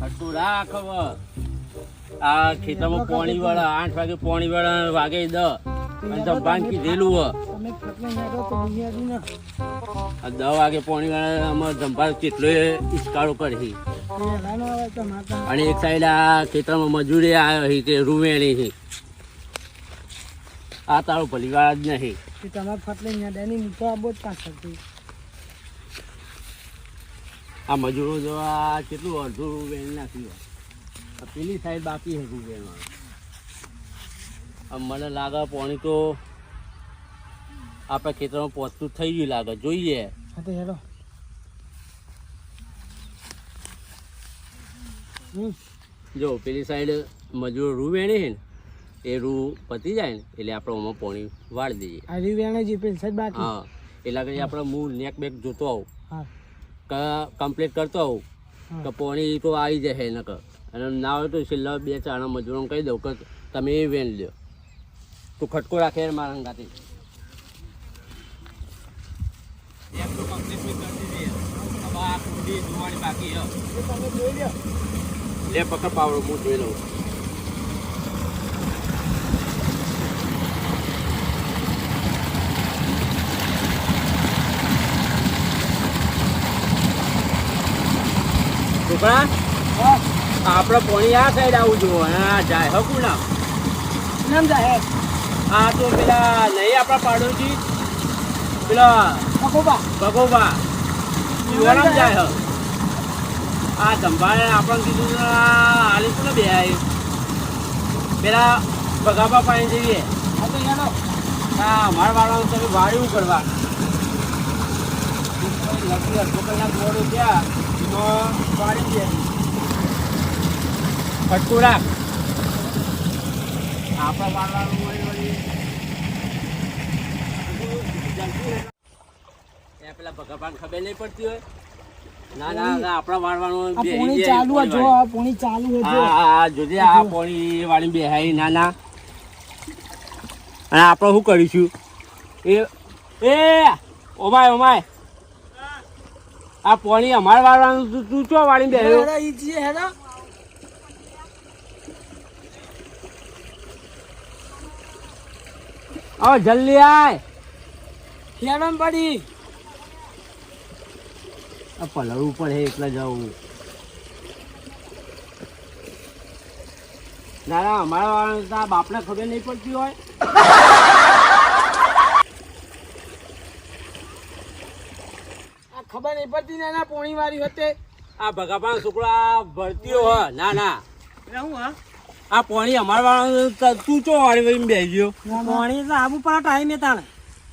ખટું રાખ આ ખેતરમાં પોણી વાળા આઠ વાગે પોણી વાળા વાગે દ અને હ તો. દસ વાગે પોણી વાળા આમાં ધંભાન કેટલો ઇસ્કાળો કરી અને એક સાઈડ આ ખેતરમાં મજૂરી આવ્યો હી તે રૂવેણી છે. આ તારો ભલીવાળા જ નહીં. તમારે ફટલે નીચે આબો જ પાછળથી. આ મજૂરો જો આ કેટલું અડધું વેણ નાખ્યું પેલી સાઈડ બાકી છે રૂવેણ મને લાગે પાણી તો આપણા ખેતરમાં પહોંચતું થઈ ગયું લાગે. જોઈએ હા તો હેડો હમ. જો પેલી સાઈડ મજૂરો રૂ વેણે છે ને એ રૂ પતી જાય ને એટલે આપણે ઓમાં પાણી વાળી દઈએ. આ રીવેણે જે પેલી સાઈડ બાકી. હા એટલે આપણે મૂળ નેક બેક જોતો આવું. હા. કમ્પ્લીટ કરતો હોઉં તો કે પાણી તો આવી જશે નકર. અને ના હોય તો છેલ્લા બે ચાર મજૂરો કહી દઉં કે તમે એ વેન લ્યો. તું ખટકો રાખે મારા અંગાથી. બાકી તો તમે જોઈ લ્યો. લે પકડ પાવડો હું જોઈ લઉં. છોકરા આપણે પોણી આ સાઈડ આવું જોવો હા જાય હકું ના નામ જાય. આ તો પેલા નહીં આપણા પાડોશી. પેલા ભગોબા. ભગોબા. યુવાનામ જાય હ. આ સંભાળે આપણને કીધું કે ને બે પેલા ભગાબા પાણી જઈએ. હા તો હેડો. હા અમારા વાળાનું તમે વાળ્યું કરવા. લગી અડધો કલાક દોડું ત્યાં ફટકું રાખ. આપણા વાળવાનું વળી. વળી પેલા ભગાભાન ખબર નહીં પડતી હોય. ના ના આપણા વાળવાનું પોણી ચાલુ જો પોણી ચાલુ હા જોજે આ પોણી વાળી બેહાઈ ના ના. અને આપણે શું કરીશું? એ એ ઓમાય ઓમાય. આ પાણી અમારે વાળવાનું તું તું ચો વાળી બેહ્યો? હેડો ઈ જે હેડો. જલ્દી આય. હેડો ને પડી. આ પલળવું પડે એટલે જવું. ના ના અમારા આ બાપને ખબર નહીં પડતી હોય. આ એ પરથી પડતી પોણી વાળી હોતે. આ ભગાભાન છોકરા ભરતીઓ હ ના ના. હું હા? આ પોણી અમાર વાળાનું તું ચો વાળી વઈ બે ગયો? પોણી તો આબુ પર ટાઈમ તાણે.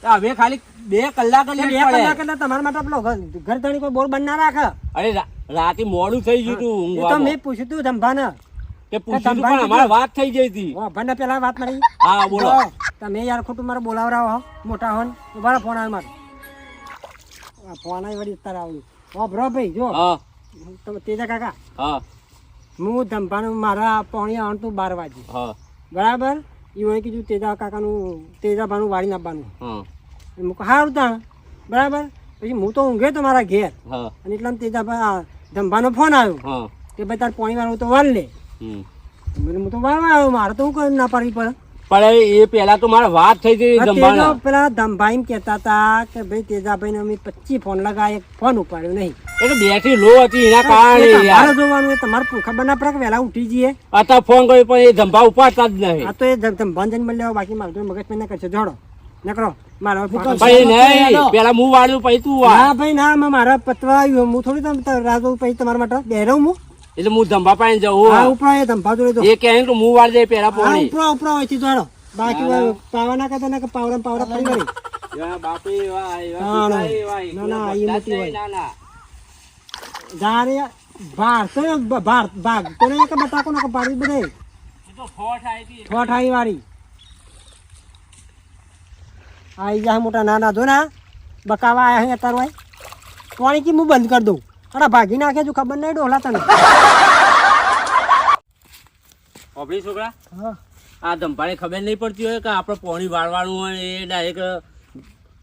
તો હવે ખાલી બે કલાક બે કલાક એટલે તમારા માટે પેલો ઘર ધણી કોઈ બોર બંધ ના રાખે? અરે રાતે મોડું થઈ ગયું તું ઊંઘવા તો. મેં પૂછ્યું તું ધંભાને. કે પૂછ્યું પણ અમારે વાત થઈ ગઈ હતી. ભંડે પેલા વાત મારી હા બોલો. તમે યાર ખોટું મારે બોલાવરાવો હો મોટા હોન. ઊભા ફોન આવે મારે. આવી વળી આવ્યું ઓ બ્રો ભાઈ જો. હા. તમે તેજા કાકા હા. હું ધંભાનું મારા પોણી આવણ તું બાર વાગે. હા. બરાબર? એવું કીધું તેજા કાકાનું તેજાભાનું વાળી નાખવાનું. હા. મૂકો હારું તાણ. બરાબર? પછી હું તો ઊંઘે તો મારા ઘેર. હા. અને એટલા તેજાભા આ ધંભાનો ફોન આવ્યો. હા. કે ભાઈ તાર પોણી વાળું તો વાર લે. હમ. હું તો વાળવા આવ્યો મારે તો હું કરી ના પાડવી પડે પણ એ પેલા તો મારે વાત થઈ હતી તેજો પેલા ધમભાઈ એમ કહેતા હતા કે ભાઈ તેજાભાઈને અમે પચીસ ફોન લગાવે ફોન ઉપાડ્યો નહીં. એટલે બેટરી લો હતી એના કારણે તમારે જોવાનું તમારે ખબર ના પડે કે વહેલા ઉઠી જઈએ. અત્યારે ફોન કર્યો પણ એ ધંભા ઉપાડતા જ નહીં. આ તો એ ધંભા જઈને મળ્યા બાકી મારું મગજ ના કરશે. જોડો નકરો મારો ભાઈ નહીં પેલા હું વાળ્યું પછી તું હા ભાઈ ના મારા પતવા આવ્યું. હું થોડી રાહ જોઉં પછી તમારા માટે. બેરવ હું. એટલે હું ધંભા પાણી હા. જવું ઉપરા એ ધંભા જોડે એ કહે કે હું વાળ દે પેરા હા પોણી. ઉપરા ઉપરા હોય તો બાકી પાવા ના કરતા ના પાવરા ને પાવડા ફરી વળી એવા એવા, ના. ના, એ જ હોય. ના, ના. જારે ભાગ. પાડી બધે. આવી વાળી. આઈ જા મોટા નાના જો ના. બકાવા આયા હે અત્યારે હોય. પાણી કી હું બંધ કરી દઉં? અરે ભાગી નાખે જો ખબર નહીં ડોલા તને. ઓપડી છોકરા? હા. આ ધંભાને ખબર નહીં પડતી હોય કે આપણે પોણી વાળવાનું હોય એ ડાયરેક્ટ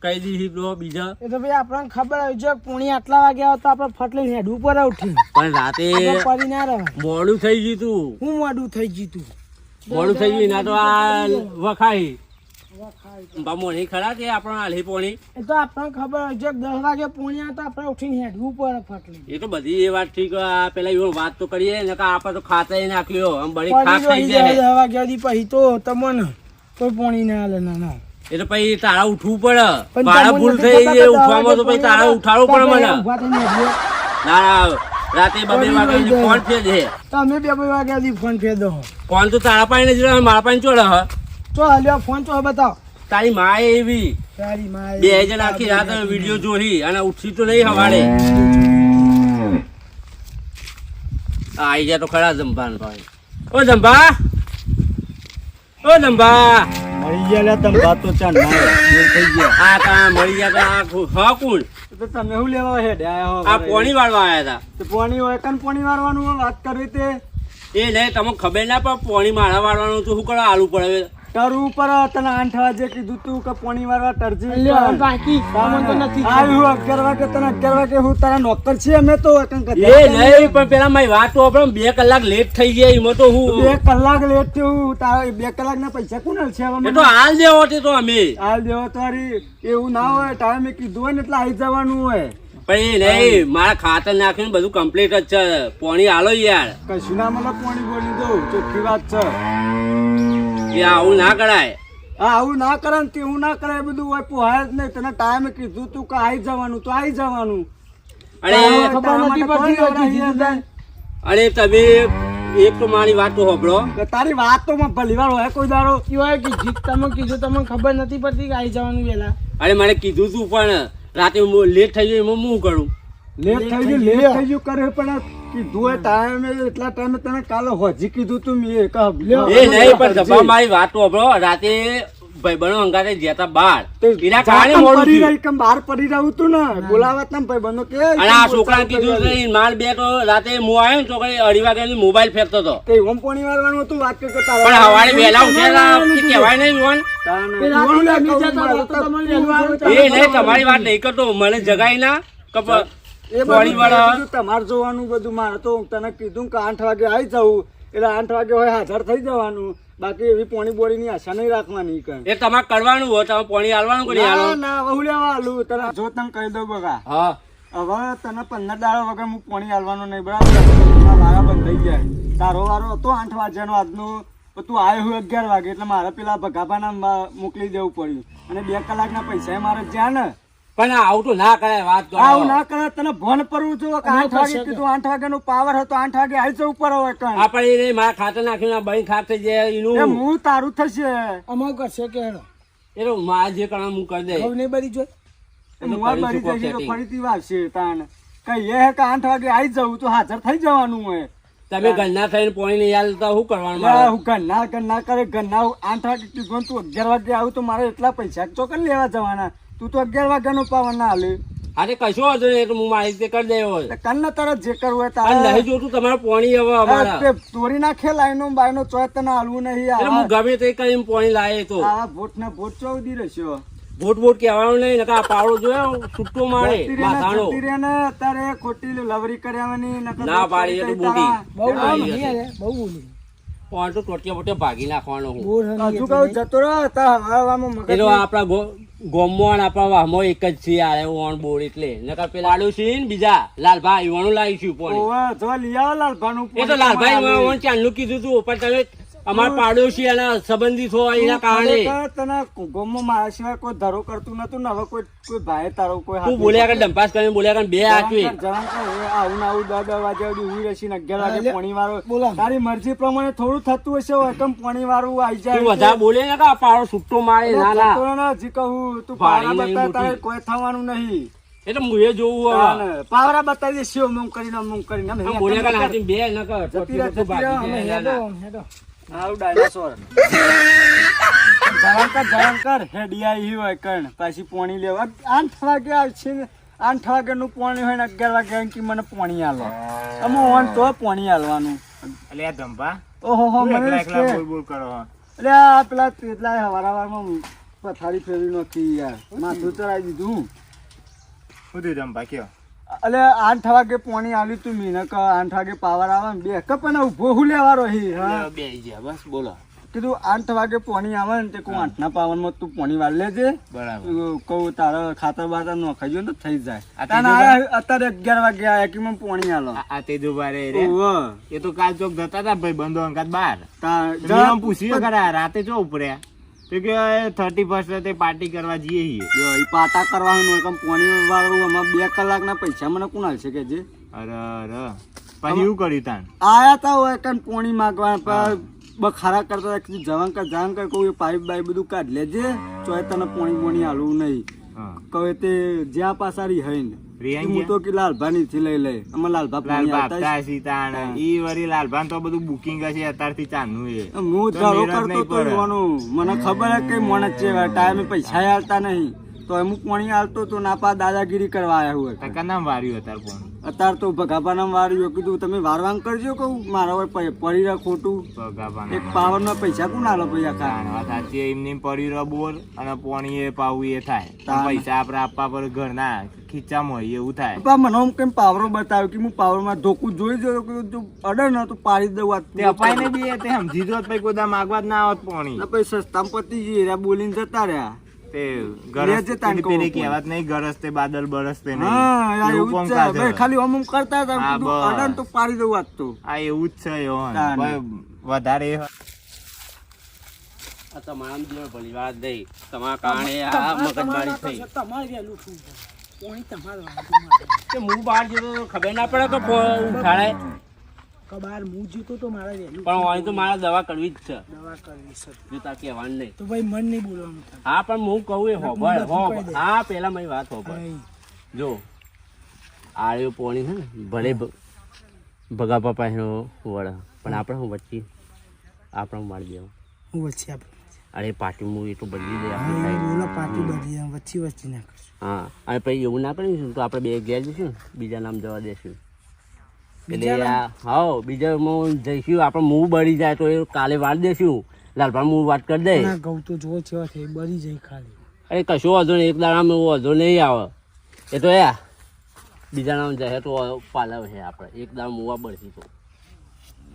કહી દીધી બીજા. એ તો ભાઈ આપણને ખબર હોય જો પૂણી આટલા વાગ્યા હોય તો આપણે ફટલી હેડ ઉપર ઉઠી પણ રાતે પડી ના રહે મોડું થઈ ગયું તું. હું મોડું થઈ ગયું તું. મોડું થઈ ગયું ના તો આ વખાઈ. મોણી ખરા કે આપણને આલી પોણી? એ તો આપણને ખબર જો દસ વાગે પૂણી તો આપણે ઉઠીને હેડવું પડે ફટલી. એ તો બધી એ વાત ઠીક આ પેલા એવો વાત તો કરીએ ને કે આપણે તો ખાતા નાખ્યો. આમ બળી ખાક થઈ જાય દસ વાગ્યા સુધી પછી તો તમને કોઈ પોણી ના લે ના ના. એ તો પછી તારા ઉઠવું પડે. પણ મારા ભૂલ થઈ જાય ઉઠવામાં તો પછી તારા પૂણી ઉઠાડવું પડે આવે, મને. ના ના રાતે બબે વાગે ફોન ફેર દે તમે બે બે વાગ્યા ફોન ફેર દો ફોન તો તારા પાસે નથી મારા પાસે ચોડે હ. ચો હાલ્યો ફોન ચો બતાવ. તારી માએ એવી. તારી માએ બે જણ આખી રાત વિડિયો જોઈ અને ઉઠી તો નહીં હવાડે. આઈ જા તો ખરા જંભાન ભાઈ. ઓ જંભા ઓ જંભા મળી ગયા લે તમે તો ચાલ ના થઈ ગયા. આ કા મળી ગયા ખુ- હા કોણ? તો તમે હું લેવા હેડે આયા હો આ પોણી વાળવા આયા હતા તો પોણી હોય કન પોણી વાળવાનું? વાત કરવી તે. એ નહીં તમને ખબર ના પણ પોણી મારા વાળવાનું તો શું કરવા આલુ પડે. ટર ઉપર તને આઠ વાગે કીધું તું કે પોણી વારવા ટરજી બાકી તમને તો નથી આવ્યું અગિયાર વાગે તને અગિયાર વાગે હું તારા નોકર છે અમે તો કન કન એ નહીં પણ પેલા મારી વાત તો બે કલાક લેટ થઈ ગયા એમાં તો હું બે કલાક લેટ થયું તારા બે કલાક ના પૈસા કોણ છે હવે તો હાલ દેવો તે તો અમે. હાલ દેવો તારી એવું ના હોય ટાઈમે કીધું હોય ને એટલે આવી જવાનું હોય. પણ એ નહીં મારા ખાતર નાખીને બધું કમ્પ્લીટ જ છે. પોણી હાલો યાર. કશું ના મને પોણી બોલી દઉં ચોખ્ખી વાત છે. એ આવું ના કરાય. હા આવું ના કરે ને તેવું ના કરે બધું હોય પોહાય જ નહીં. તને ટાઈમે કીધું તું કે આવી જવાનું તો આવી જવાનું. અરે ખબર નથી પડતી તમે એક તો મારી વાત તો હોભળો કે તારી વાતોમાં ભલી વાર હોય કોઈ દારો કહેવાય કે જીત તમે કીધું તમને ખબર નથી પડતી કે આવી જવાનું પેલા અરે મને કીધું તું પણ રાતે લેટ થઈ ગયું એમાં હું કરું? લેટ થઈ ગયું લેટ થઈ ગયું કરે પણ કીધું હોય ટાઈમે એટલા ટાઈમે તને કાલે હોજી કીધું તું મેં કે એ નહીં પણ ધબ્બા મારી વાત હોભળો રાતે ભાઈબંધો અંગાતે ગયા તા એના કારણે મોડું થયું. બહાર પડી રહ્યું તું ને? બોલાવત ને ભાઈ કે અને આ છોકરાને કીધું છે, માલ બે તો રાતે હું આવ્યો ને તો અઢી વાગે મોબાઈલ ફેંકતો હતો. તે ઓમ પોણી વાળવાનું હતું વાત કે તારા પણ હવારે વહેલા ઉઠેલા કહેવાય નહીં એ નહીં તમારી વાત નહીં કરતો મને જગાઈ ના કપ એ બધું તમારે જોવાનું બધું મારે તો તને કીધું કે આઠ વાગે આવી જવું એટલે આઠ વાગે હોય હાજર થઈ જવાનું. બાકી એવી પોણી બોડીની આશા નહીં રાખવાની કઈ. એ તમારે કરવાનું હોય તમે પોણી હાલવાનું કરી નહીં ના હાલવાનું? લેવા આલું તને જો તને કહી દઉં બગા. હા. હવે તને પંદર દાડા વગર હું પોણી હાલવાનું નહીં બરાબર? વારા મારા બંધ થઈ જાય તારો વારો હતો આઠ વાગ્યાનો આજનો. તું આવ્યો હું અગિયાર વાગે એટલે મારે પેલા ભગાભાના મોકલી દેવું પડ્યું. અને બે કલાકના પૈસા મારે જ્યાં ને પણ આવું તો ના કરાય વાત કરો. આવું ના કરે તને ભણ પરવું છું. કે આઠ વાગે કીધું આઠ વાગ્યાનો પાવર હતો આઠ વાગે આવી જવું પડે હોય કઈ આપણે એને મારા ખાતે નાખ્યું આ ખાતે જાય એ એનું હું તારું થશે. અમારું કરશે કે એનો એ તો જે કરવાનું હું કરી દે ખબર નહીં બરી જોઈ. તો મુવા કોક જશે તો ફરીથી વાગશે તાણ. કઈ એ કે આઠ વાગે આવી જવું તો હાજર થઈ જવાનું હોય. તમે ગન્ના થઈને પોણી નહીં હાલતા શું કરવાનું હું ગન્ના ગન્ના કરે ઘરના આઠ વાગે કીધું તું અગિયાર વાગે આવું તો મારે એટલા પૈસા ચોકન લેવા જવાના. તું તો અગિયાર વાગ્યાનો પાવર ના હાલે અરે કશો વાંધો નહીં એ હું માહિતી કરી દેવો હોય. કન્ન તરત જે કરવું હોય તારે. નહીં જોતું તમારે પોણી હવે અમારા. તોરી નાખે લાઈનો બાયનો ચોય તને હાલવું નહીં એટલે હું ગમે તે કરીને પોણી લાવે તો. આ ભોટ ને ભોટ ચોદી રહેશો ભોટ ભોટ કહેવાનું નહીં નકા આ પાવડો જોયો છૂટો મારે માથાનો. ને અત્યારે ખોટી લવરી કર્યાવાની નકર ના પાડી એ તો બહુ બોલી બહુ બોલી પોણ તો ટોટિયા બોટિયા ભાગી નાખવાનો હું. હજુ કહું જતો રહ્યો હતા હવામાં મગજ આપણા ગો- ગોમમાં આપણા વાહમાં એક જ છે યાર ઓણ બોર એટલે. નકર પેલા આડું છે ને બીજા લાલભાઈ વણું લાવીશું પોણી એ તો લાલભાઈ ઓણ ચાંદનું કીધું તું પણ તમે અમારા પાડોશી અને સંબંધિત હોય એના કારણે. તને ગોમમાં મારા સિવાય કોઈ ધરો કરતું નતું ને હવે કોઈ કોઈ ભાઈ તારો કોઈ તું બોલ્યા કર ડંપાસ કરીને બોલ્યા કર બે હવે આવું ને આવું દસ દસ વાગે સુધી ઉઈ રહેશે ને અગિયાર વાગે પોણી વાળો. બોલા. તારી મરજી પ્રમાણે થોડું થતું હશે એકમ પોણી વાળું આવી જાય તું વધારે બોલે ને કે પાડો છૂટો મારે ના ના. હજી કહું તું પાડા પાવરા તારે કોઈ થવાનું નહીં. એટલે હું એ જોવું હવે. પાવરા બતાવી દે શિવ મું કરીને મું કરીને. બોલ્યા બે ન કર જતી રહે, ટોટિયો તો જતી રહે, ભાગી અમે જાય. ના, ના. હેડો હેડો. આવું ડાયનાસોર જળંકર જળંકર હેડિયા ઈ હોય કણ. પાછી પોણી લેવા આઠ વાગે આવશે ને. આઠ વાગ્યાનું પોણી હોય ને અગિયાર વાગે કે મને પોણી આલો. અમે ઓન તો પોણી આલવાનું. અલે ધંભા. ઓહો હો મને બોલ બોલ કરો અરે આ પેલા તેટલા હવારાવારમાં પથારી ફેરવી નાખી યાર. માથું ચડાવી દીધું. શું થયું ચંપા કયો? અલે આઠ વાગે પોણી આવ્યું તું મીને કે આઠ વાગે પાવર આવે ને બે. કપ ને ઊભો હું લેવાનો હી હા? બે ગયા બસ બોલો. કીધું આઠ વાગે પોણી આવે ને તે કહું આઠના પાવરમાં તું પોણી વાળ લેજે. બરાબર. કહું તારો ખાતર બાતર નખાઈ ને તો થઈ જાય. અત્યારે અગિયાર વાગે આયા કે મને પોણી આલો. આ- તેજુ બારે રે એ તો કાલ ચોક જતા હતા ભાઈ બંધો અંકાત બાર. પૂછ્યું રાતે ચો ઉપડ્યા? તો કે થર્ટી ફર્સ્ટ તે પાર્ટી કરવા જઈએ છીએ. પાટા કરવાનું હોય કેમ પોણી વાળું આમાં બે કલાકના પૈસા મને કોણ આલશે કે જે. અરે અરે. પછી એવું કર્યું તાન આયા તા હોય કન પોણી માંગવા પણ બખારા કરતા કીધું જવાન કર જવાન કર કહું પાઇપ બાઇપ બધું કાઢ લેજે ચોય તને પોણી પોણી હાલવું નહીં. કહે તે જ્યાં પાસારી હઈ ને. હું તો કે લાલભાની થી લઈ અમે લાલભા ઈ વરી તો બધું બુકિંગ હશે અત્યારથી ચાલનું એ. હું ધરો કરતો તો પડે. મને ખબર હે કે મોણ છે ટાઈમે પૈસા આલતા નહીં. તો એમ પોણી આલતો તો ના પા દાદાગીરી કરવા આવ્યા હોય ટકા નામ વાર્યું અત્યારે અત્યારે તો ભગાભાના વાર્યું કીધું તમે વારવાંગ કરજો કહું મારા હોય પ- પડી રહ્યા ખોટું. એક પાવરના પૈસા કોણ આલો પૈસા ખા સાચી એમને પડી રહ્યો બોર અને પોણી એ પાવું એ થાય. પૈસા આપણે આપવા પર ઘરના ખીચામાં હોય એવું થાય. પણ મને હું કેમ પાવરો બતાવ્યો કે હું પાવરમાં ધોકું જોઈ જોયો કે તું અડે ને તો પાડી દઉં વાત તે અપાઈને બી તે સમજી જોત પછી કોઈ માગવા જ ના આવત પોણી. ને પછી સસ્તામાં પતી જઈએ રહ્યા બોલીને જતા રહ્યા. તે ગરજ પેલી કહું પેલી પણ. કહેવત નહીં ગરજ તે બાદલ બરસ તે નહીં. એવું એવું જ કોમ છે. કાજ ભાઈ હોય. ખાલી અમ અમ કરતા હતા હા, કીધું બસ. અડે ને તો પાડી દઉં આજ તો. આ એવું જ છે યોન વધારે તમારા ભલી વાત નહીં તમારા કારણે આ મગજમારી થઈ. તમારે વહેલું હું બહાર જતો ખબર ના પડે તો ઉઠાડે. કે બહાર હું જીતો તો મારા વહેલું પણ અહીં તો મારે દવા કરવી જ છે. દવા કરવી છે. જો તાર કહેવાનું નહીં. તો ભાઈ મન નહીં બોલવાનું હા પણ હું કહું એ હોબળ હું. હા પેલા મારી વાત હોબળ જો આળ્યો પોણી છે ને ભલે ભગા પપ્પા એનો વળ પણ આપણે હું વચ્ચે આપણે મારી દેવું. હું વચ્ચે આપણે અરે પાટી હું એટલું તો બદલી દે આપણે બોલો પાટી આમ વચ્ચે વચ્ચે ના કરશું. હા અને પછી એવું ના કરીશું તો આપણે બે ઘેર જઈશું બીજા નામ જવા દેશું. એટલે હા બીજા હું જઈશું. આપણે મૂવ બળી જાય તો એ કાલે વાત દેશું. લાલભાઈ મૂવ વાત કરી દે ઘઉં તો જો છે બરી જાય ખાલી. અરે કશો વાંધો નહીં. એક દાડામાં એવો વાંધો નહીં આવે. એ તો યા. બીજા નામ જશે તો પાલવ છે આપણે. એક દાડા મૂવા બળતી તો.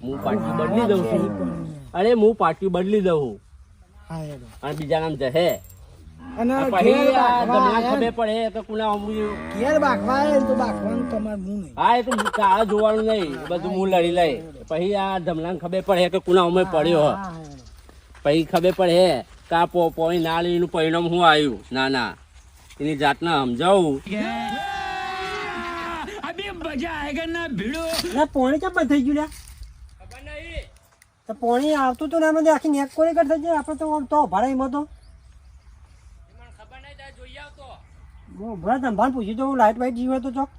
હું પાટી બદલી દઉં છું. અરે હું પાટી બદલી દઉં. અને બીજા નામ જશે. અને અને ઘેર પછી આ બાકવા તમને આયા ખબર પડે કે કુના અમુક ઘેર બાકવા આયા તો બાકવાનું તમારે હું નહીં. હા એ તો હું જોવાનું નહીં. બધું હું લડી લઈ. પછી આ ધમલાને ખબર પડે કે કુના અમે પડ્યો હો. હા. હેડો પછી ખબર પડે કે પો પોઈ ના લઈ પરિણામ શું આવ્યું? ના ના. એની જાતને સમજાવું. ના પોણી કેમ બંધ થઈ ગયું લ્યા? તો પોણી આવતું તો ના મને આખી નેક કોરી કર થઈ જાય આપણે તો તો ભાડે તો. હું ભરા ધંભાન પૂછી દઉં લાઈટ વાઈટ જીવે તો ચોક.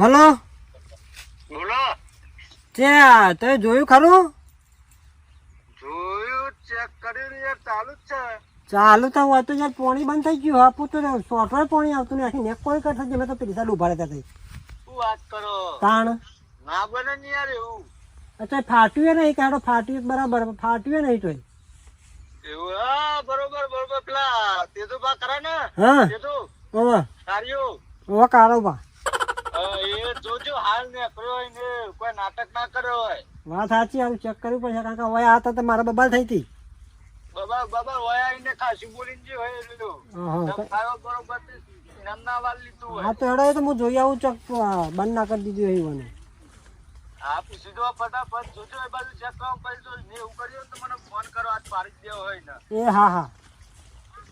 હલો? બોલો. ત્યાં તે જોયું ખરું? જોયું ચેક કરી યાર ચાલુ જ છે. ચાલુ તો હોય તો યાર પોણી બંધ થઈ ગયું. હા પૂછતો સોફ્ટવેર પોણી આવતું ને કોઈ નેક કોરી કર થઈ જાય મેં તો પેલી સાઈડ ઊભા રહેતા થઈ શું વાત કરો? તાણ? ના બને યાર એવું. અચ્છા ફાટ્યું નહીં કાઢો ફાટ્યું બરાબર ફાટ્યું નહીં તો એવું હા બરોબર બરોબર પેલા તે તો બા કરે ને હા. તે તો ઓવા બા એ જોજો હાલ ને કર્યો હોય ને કોઈ નાટક ના કર્યો હોય. વાત સાચી આવું ચેક કરવું પડશે કારણ કે હવે હતા તો મારા બબાલ થઈ હતી. બબા બાબા હોય આવીને ખાસી બોલીને જે હોય એટલું હા બરોબર તે નામના વાલ લીધું હા તો હેડો તો હું જોઈ આવું ચક બંધ ના કરી દીધું એવું મને આ પૂછી દો ફટાફટ જોજો એ બાજુ ચેક કરવા કરી તો ને એવું કર્યું તો મને ફોન કરો આજ પાડી જ દેવો હોય ને. એ હા હા.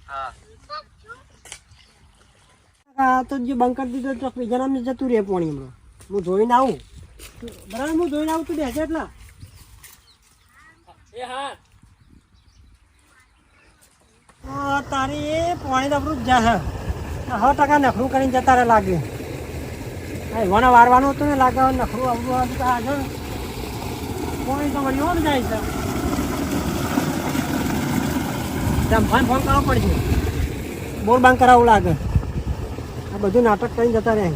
હા. તો જે બંધ કરી દીધો ચોક બીજા નામ જતું રહે પાણી હમણાં. હું જોઈને આવું. બરાબર હું જોઈને આવું તું બેસે એટલા. એ હા. તારી એ પોણી દબરું જ જશે સો ટકા નખરું કરીને જતા રહે લાગે. મને વારવાનું હતું ને, લાગે નખરું આવડું આવડું આ જો. કોઈ તો વળી ઓમ જાય છે. તેમ ફોન ફોન કરવો પડશે. બોર બાંધ કરાવવું લાગે. આ બધું નાટક કરીને જતા રહે.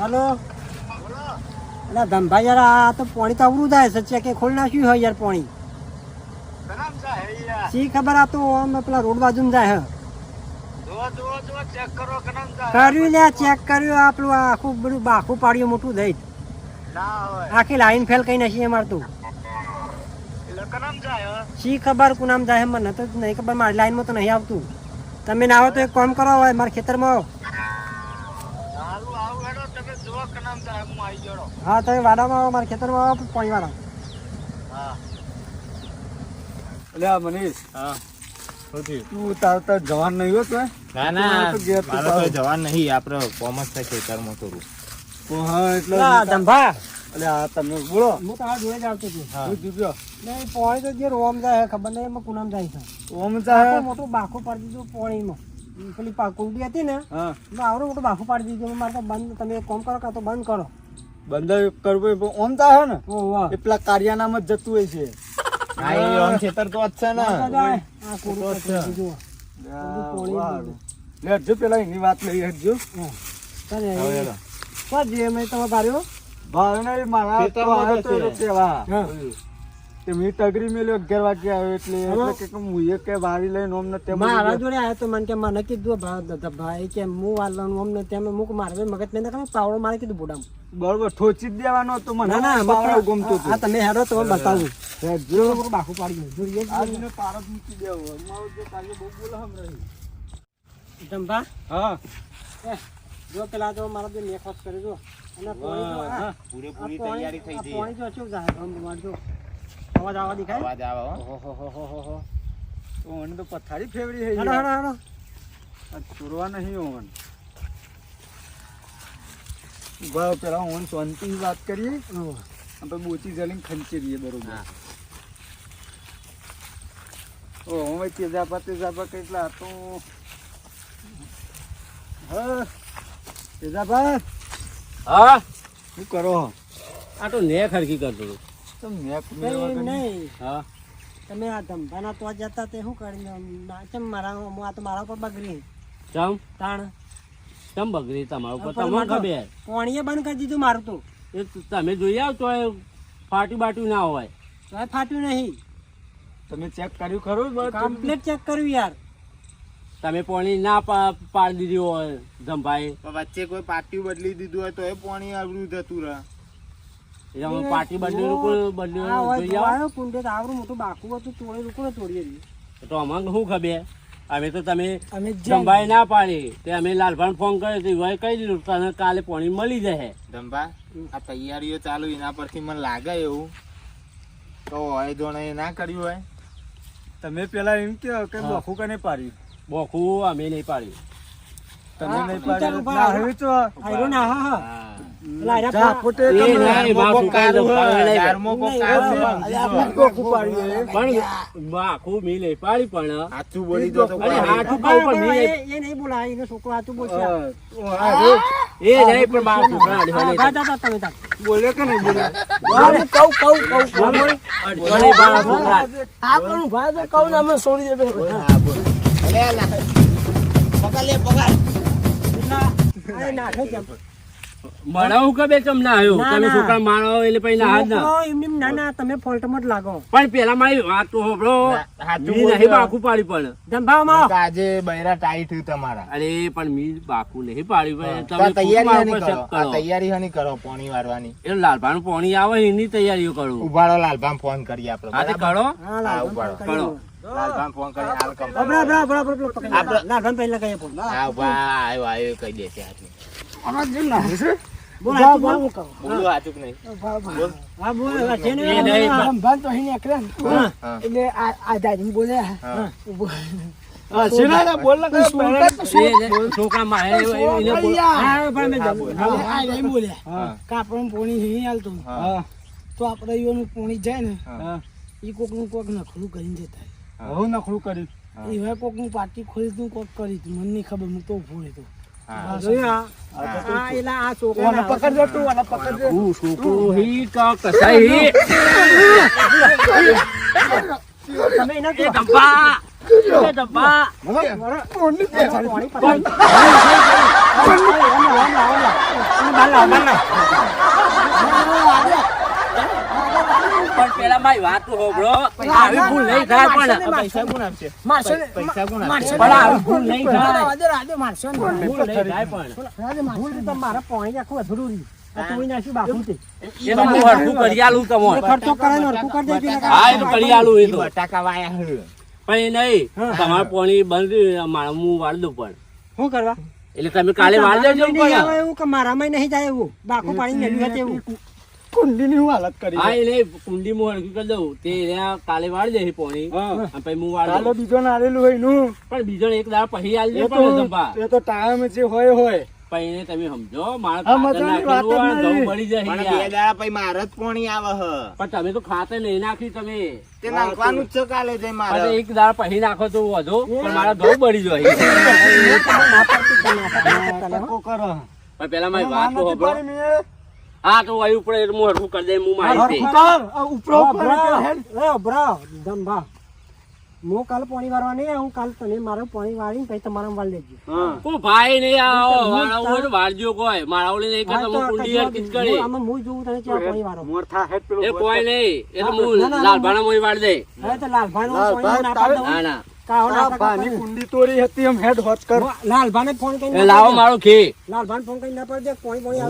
હલો? અલા ધમભાઈ યાર આ તો પાણી તો અવરું જાય છે. કે ખોલી નાખ્યું હોય યાર પાણી. શી ખબર આ તો આમ પેલા રોડ બાજુ જાય હે? કર્યું ને ચેક કર્યું આ પેલું આખું બધું બાખું પાડ્યું મોટું દઈ આખી લાઈન ફેલ કઈ નથી અમાર તું. શી ખબર કુનામ જાય મને તો નહીં ખબર મારી લાઈનમાં તો નહીં આવતું. તમે ના આવો તો એક કામ કરો મારા ખેતરમાં આવો. હા તમે વાડામાં આવો મારા ખેતરમાં આવો પાણી વાળા. એટલે આ મનીષ હા. તું તાર તાર જવાન નહીં હોત ના તો ના તો તો મારે તો સારું. જવાન નહીં આપણે કોમર્સ થાય ખેતરમાં થોડું. હા એટલે ધંભા એટલે આ તમે બોલો. હું તમારા જોડે જ આવતો હતો હું. જીવ્યો નહીં પાણી તો જે રોમ જાય ખબર નહીં એમાં કુનામ જાય છે. ઓમ જાય? મોટું બાખું પાડી દીધું પાણીમાં. પેલી કુંડી હતી ને હા. આવડું મોટું બાખું પાડી દીધું. મારે તો બંધ તમે એક કામ કરો કાં તો બંધ કરો. બંધ કરવું ઓમ ચાહે ને. ઓહો. એ પેલા કાર્યાનામાં જ જતું હોય છે. હા એ આમ ખેતર તો જ છે ને. આ કુંડી આ કુંડું પકડી દીધું. પાણી વાહ. લે હટજો પેલા એની વાત લઈ હા. કોણ જે મેં તમે ભાર્યો ભાવ નહીં મારા તો આવે તો કેવા હા. તે મેં મેલ્યો અગિયાર વાગે આવ્યો એટલે એટલે કે હું એ કે વારી લઈને ઓમ તેમ મારા જોડે આવ્યો તો મને કે મને કીધું ભાઈ ભાઈ કે હું વાલવાનું અમને તેમ મૂક મારે મગજ મેં તમે પાવડો મારે કીધું બોડામ. બરોબર ઠોચી જ દેવાનો તો મને ના પાવડો ગમતું આ તમે હેડો તો બતાવું. જો બાખું પાડી. જોઈએ જ. આજને પારો જ મૂકી દેવો. અમારો જે કાર્ય બહુ બોલે હમ રહી જંભા હા. જો પેલા તો મારા બે મેકઅપ કરી દો અને જો. પૂરેપૂરી તૈયારી થઈ જઈ પાણી જો શું જાય જો અવાજ આવા દેખાય અવાજ આવે હો. ઓહોહોહોહો. તો મને તો પથારી ફેવરી હે હેડો હેડો હેડો આ ચોરવા નહીં ઓન ઊભા પેલા ઓન શાંતિ વાત કરીએ. આપણે બોચી જલીને ખંચેરીએ બરોબર હા. ઓ હવે તેજાબા તેજાબા કેટલા તો હા તેજાબા હા શું કરો આ તો ને ખરકી કરતો હતો. તો મેક નહીં નહીં. હા. તમે આ ધંભાના તો જતા તે શું કરીને ના મારા હું આ તો મારા ઉપર બગડી. ચમ? તાણ. ચમ બગડી તમારા ઉપર? તમને ખબર? પાણીએ બંધ કરી દીધું મારું તો. એ તમે જોઈ આવ તો એ ફાટી બાટ્યું ના હોય. તો એ ફાટ્યું નહીં. તમે ચેક કર્યું ખરું? કમ્પ્લીટ ચેક કર્યું યાર. તમે પોણી ના પાડી દીધી હોય ધમભાઈ વચ્ચે કોઈ પાટિયું બદલી દીધું હોય તો એ પોણી અવરું જતું રહે. પાટી બદલેલું કોઈ આ જોઈ તો આવો. આવ્યો કુંડે તો આવડું મોટું બાકું હતું તોડેલું કોને તોડીએ છીએ? તો અમને શું ખબર? અમે તો તમે અમે ના પાડી તે અમે લાલભાઈ ફોન કર્યો તો એવાએ કહી દીધું તને કાલે પાણી મળી જશે. ધંભા આ તૈયારીઓ ચાલુ એના પરથી મને લાગે એવું. તો હોય જોણે ના કર્યું હોય. તમે પેલા એમ કે કે બોખું કને પાડ્યું? બોખું અમે નહીં પાડ્યું. તમે નહીં વિચાર પાડી ઊભા ના રહો. હવે તો આવ્યો ને હા. હા. બોલી કે નહીં બોલે? ને અમે દે. અલે, અલા. પકડ લે, પકડ. ના, આ કે બે ચમ ના આવ્યો તમે છોકરા મારો એટલે પછી ના જ ના. ના ના તમે ફોલ્ટમાં જ લાગો. પણ પેલા મારી વાત તો સાંભળો. હાથું નહીં બાકુ પાડી પણ. ધંભામાં માં આજે બૈરા ટાઈટ થયું તમારા. અરે પણ મી બાકુ નહીં પાડી પણ. તમે તૈયારી કરો. કરો. તૈયારી હની કરો પાણી વારવાની. એટલે લાલભાનું પાણી આવે એની તૈયારીઓ કરું. ઉભાડો લાલભામ ફોન કરીએ આપણે. હા? કરો? હા હા, લાલભાઈ ઊભા કરી કરો. લાલભાન ફોન કરી હાલ બરાબર, આપણે- લાલભાઈ પહેલા કહીએ ફોન. હા ઊભા આવ્યો આવ્યો કહી દેશે હાચું. આમાં જેમ નાહે છે. બોલ, હાચું બોલ, હું. બોલું હાચું કે નહીં બોલ. હા, બોલ, હવે છે ને, એ નહીં, હા, પણ- હા. હા. હા, શેના ના બોલ ને કઈ પહેલા તો શું? એ ને છોકરા મારે એને બોલ- હા, પણ મેં હા, જમ- બોલ. હા. હા. પોણી નહીં હાલતું હા. હા, તો આપણે પોણી જાય ને હા. એ કોકનું કોક નખરું કરીને જતા બહુ નખરું કર્યું હા. એવા કોકનું પાટી ખોલી તું કોક કરી તું મને નહીં ખબર હું તો ઊભો રહેતો હા. જોયું આ? હા. આ એલા આ ઓને છોકરાને પકડજો તું ઓને પકડજો હું છોકરો હી કા કસાઈ હી. તમે એને એ ગંપા એ ડબ્બા. પાણી પેલા મારી વાત તો હોભળો. આવી ભૂલ નહીં થાય પણ પૈસા કોણ આપશે. મારશો પૈસા કોણ આપશે. પણ આવી ભૂલ નહીં થાય. રાધે રાધે મારશો ભૂલ નહીં થાય પણ. ભૂલથી તો મારા પાણી આખું અધૂરું રહ્યું. આ તું નાખ્યું બાપુ તે. એ તો હું હરખું કરી આલું તમને. ખર્ચો કરે હરખું કરી દેજો હા એ તો કરી આલું એ તો. બટાકા વાયા પણ નહીં તમારે પોણી બંધ રહ્યું, હું વાળી દઉં પણ. શું કરવા? એટલે તમે કાલે વાળી દેજો પણ. એવું કે મારામાં નહીં જાય એવું. બાકુ પાણી મેળવ્યું હતું એવું કુંડીની હું હાલત કરી હા એટલે કુંડી હું હરખું કરી દઉં. તે કાલે વાળ દે પોણી. પછી હું વાળ કાલે બીજો નારેલું હોયનું. પણ બીજો એક દાળ પછી આલી દે પણ. એ તો ટાઈમ જે હોય હોય. પહીને તમે સમજો મારે હા, ખાતર મજાની વાત જ જાય પણ યાર. બે દાડા પછી મારે જ પોણી આવે હ. પણ તમે તો ખાતર નહીં નાખી તમે. તે નાખવાનું જ છે કાલે જઈ મારે. એક દાળ પહી નાખો તો વધો પણ મારા ઘઉં બળી જાય પેલા મારી વાત હા તો પડે એટલે હું હરખું કરી દે હું મારી હરખું કર. ઉપર ઉપર. એ, બ્રા, દંભા. હું કાલ પાણી વાળવા નહીં હું કાલ તને મારું પાણી વાળી પછી તમારા વાળ લેજો હા. હું ભાઈ નહીં આવો વાળા હોય તો વાળજો કોઈ મારા ઓલી નહીં કરતા હું કુંડી યાર કિચ કરી આમાં હું જોઉં તને ચા પાણી વાળો મોર થા હેડ પેલો એ. કોઈ નહીં એ તો હું લાલભાના મોઈ વાળી દે હે તો નું પાણી ના પાડ દઉં. ના ના કુંડી તોરી હતી એમ ફોન કરી. લાવો મારો ખી લાલભાને ફોન કરી ના પડજે કોઈ બોણી